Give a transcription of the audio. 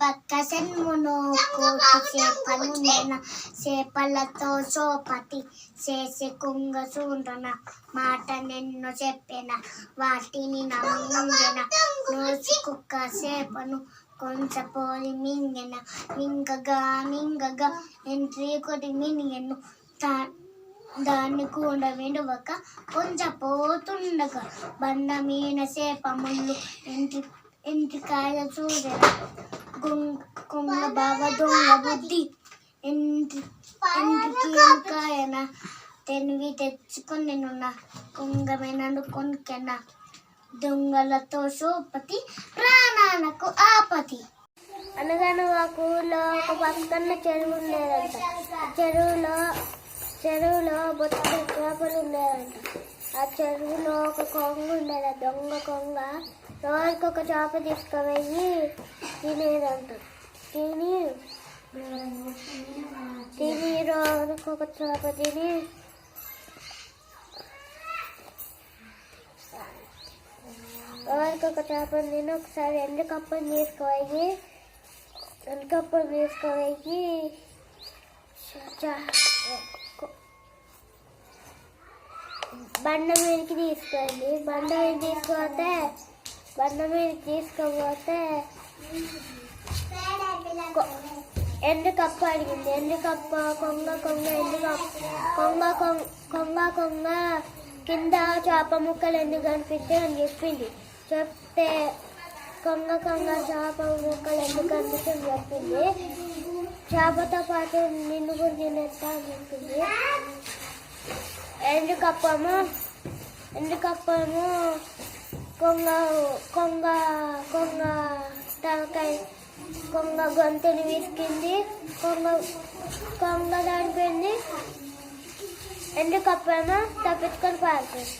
బక్క సెన్మును కోటి చేపలు చేపలతో సోపతి చేసి కుంగ చూడన మాట నిన్ను చెప్పిన వాటిని నమ్మిన రోజు కుక్క చేపను కొంచెం పోలి మింగెన మింగగా మింగగా ఎంట్రీ కొట్టి మింగెను తా- దాన్ని కూడా విడువక కొంచెం పోతుండగా బండ మీన చేప ముళ్ళు ఇంటి ఇంటికాయ చూడరా కుంకుమ బాబ దొంగ బుద్ధి. ఇంటి ఇంటికి ఇంకాయన తెలివి తెచ్చుకొని నున్న కుంగమైన కొనుకెన. దొంగలతో సోపతి ప్రాణాలకు ఆపతి. అనగనగా ఊళ్ళో ఒక పక్కన చెరువు ఉండేదంట. చెరువులో చెరువులో బొత్త చేపలు ఉండేదంట. ఆ చెరువులో ఒక కొంగ ఉండేది. దొంగ కొంగ రోజుకి ఒక చేప తీసుకుపోయి తినేదంట తిని తిని రోజుకి ఒక చేప తిని. రోజుకి ఒక చేప తిని ఒకసారి ఎండకప్పని తీసుకుపోయి ఎండకప్పని తీసుకుపోయి బండ మీదకి తీసుకెళ్ళి బండ మీద తీసుకుపోతే బండ మీద తీసుకుపోతే కొ- ఎండు కప్ప అడిగింది? ఎండుకప్ప కొంగ కొంగ ఎందుకు కప్ప కొంగ కొంగ కొంగ కింద చేప ముక్కలు ఎందుకు కనిపిస్తే అని చెప్పింది. చెప్తే కొంగ కొంగ చేప ముక్కలు ఎందుకు కనిపిస్తే అని చెప్పింది. చేపతో పాటు నిన్ను కూడా తినేస్తా అని చెప్పింది. ఎండు కప్పము కొంగ కొంగ కొంగ తలకాయ కొంగ గొంతుని విసికింది కొంగ కొంగ దానిపోయింది ఎండు కప్పేమో తప్పించుకొని పారిపోయింది